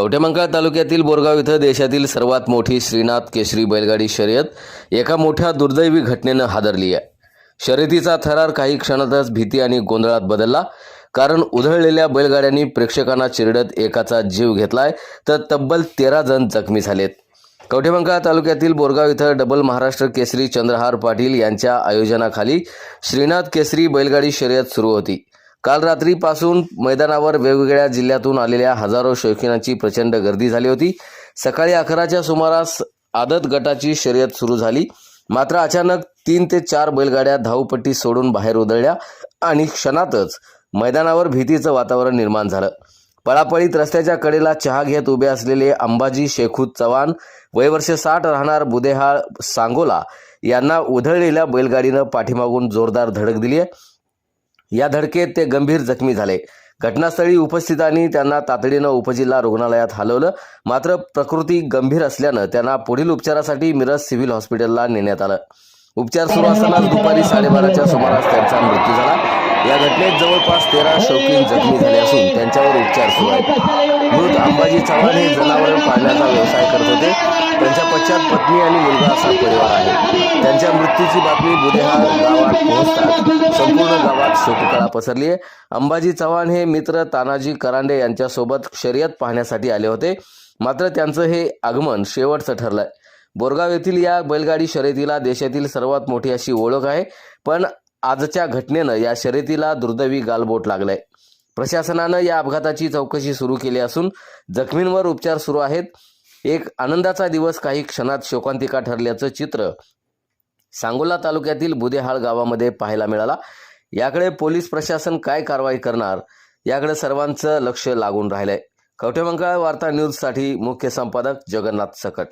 कवठेमंकाळ तालुक्यातील बोरगाव इथं देशातील सर्वात मोठी श्रीनाथ केसरी बैलगाडी शर्यत एका मोठ्या दुर्दैवी घटनेनं हादरली आहे. शर्यतीचा थरार काही क्षणातच भीती आणि गोंधळात बदलला. कारण उधळलेल्या बैलगाड्यांनी प्रेक्षकांना चिरडत एकाचा जीव घेतलाय तर तब्बल तेरा जण जखमी झालेत. कवठेमंकाळ तालुक्यातील बोरगाव इथं डबल महाराष्ट्र केसरी चंद्रहार पाटील यांच्या आयोजनाखाली श्रीनाथ केसरी बैलगाडी शर्यत सुरू होती. काल रात्रीपासून मैदानावर वेगवेगळ्या जिल्ह्यातून आलेल्या हजारो शौकीनांची प्रचंड गर्दी झाली होती. सकाळी अकराच्या सुमारास आदत गटाची शर्यत सुरू झाली. मात्र अचानक तीन ते चार बैलगाड्या धावपट्टी सोडून बाहेर उधळल्या आणि क्षणातच मैदानावर भीतीचं वातावरण निर्माण झालं. पळापळीत रस्त्याच्या कडेला चहा घेत उभे असलेले अंबाजी शेखूत चव्हाण वयवर्ष साठ राहणार बुदेहाळ सांगोला यांना उधळलेल्या बैलगाडीनं पाठीमागून जोरदार धडक दिली आहे या धडकेत ते गंभीर जखमी झाले. घटनास्थळी उपस्थितांनी त्यांना तातडीनं उपजिल्हा रुग्णालयात हलवलं. मात्र प्रकृती गंभीर असल्यानं त्यांना पुढील उपचारासाठी मिरज सिव्हिल हॉस्पिटलला नेण्यात आलं. उपचार सुरू असतानाच दुपारी साडेबाराच्या सुमारास त्यांचा मृत्यू झाला. या घटनेत जवळपास तेरा शौकीन जखमी झाले असून त्यांच्यावर उपचार सुरू आहेत. मृत अंबाजी चव्हाण हे जनावर पाळण्याचा व्यवसाय करत होते. त्यांच्या पत्नी आणि मुलगा असा परिवार आहे. त्यांच्या मृत्यूची बातमी बुधेहार गावात पोहोचतात संपूर्ण गावात शोककळा पसरली आहे. अंबाजी चव्हाण हे मित्र तानाजी करांडे यांच्यासोबत शर्यत पाहण्यासाठी आले होते. मात्र त्यांचं हे आगमन शेवटचं ठरलंय. बोरगाव येथील या बैलगाडी शर्यतीला देशातील सर्वात मोठी अशी ओळख आहे. पण आजच्या घटनेनं या शर्यतीला दुर्दैवी गालबोट लागलंय. प्रशासनानं या अपघाताची चौकशी सुरू केली असून जखमींवर उपचार सुरू आहेत. एक आनंदाचा दिवस काही क्षणात शोकांतिका ठरल्याचं चित्र सांगोला तालुक्यातील बुदेहाळ गावामध्ये पाहायला मिळाला. याकडे पोलीस प्रशासन काय कारवाई करणार? याकडे सर्वांचं लक्ष लागून राहिलंय. कवठेमंकाळ वार्ता न्यूजसाठी मुख्य संपादक जगन्नाथ सकट.